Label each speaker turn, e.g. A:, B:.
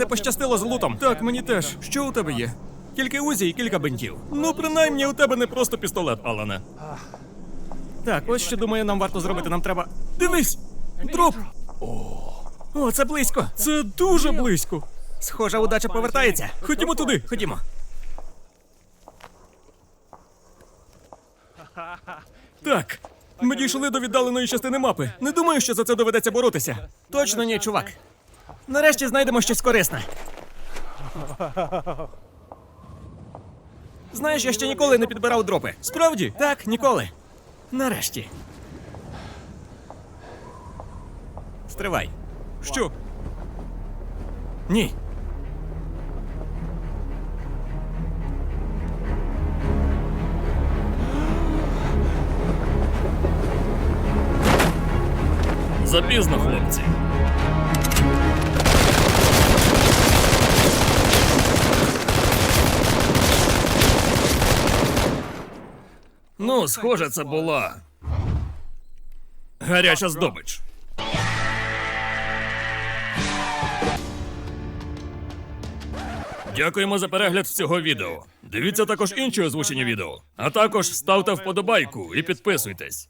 A: Не пощастило з лутом. Так, мені теж. Що у тебе є? Тільки узі і кілька бинтів. Ну, принаймні, у тебе не просто пістолет, Алане. Так, ось що думаю, нам варто зробити. Нам треба. Дивись! Дроп! О, це близько. Це дуже близько. Схожа удача повертається. Ходімо туди, ходімо. Так. Ми дійшли до віддаленої частини мапи. Не думаю, що за це доведеться боротися. Точно ні, чувак. Нарешті знайдемо щось корисне. Знаєш, я ще ніколи не підбирав дропи. Справді? Так, ніколи. Нарешті. Стривай. Що? Ні. Запізно, хлопці. Ну, схоже, це була. Гаряча здобич. Дякуємо за перегляд цього відео. Дивіться також інші озвучені відео. А також ставте вподобайку і підписуйтесь.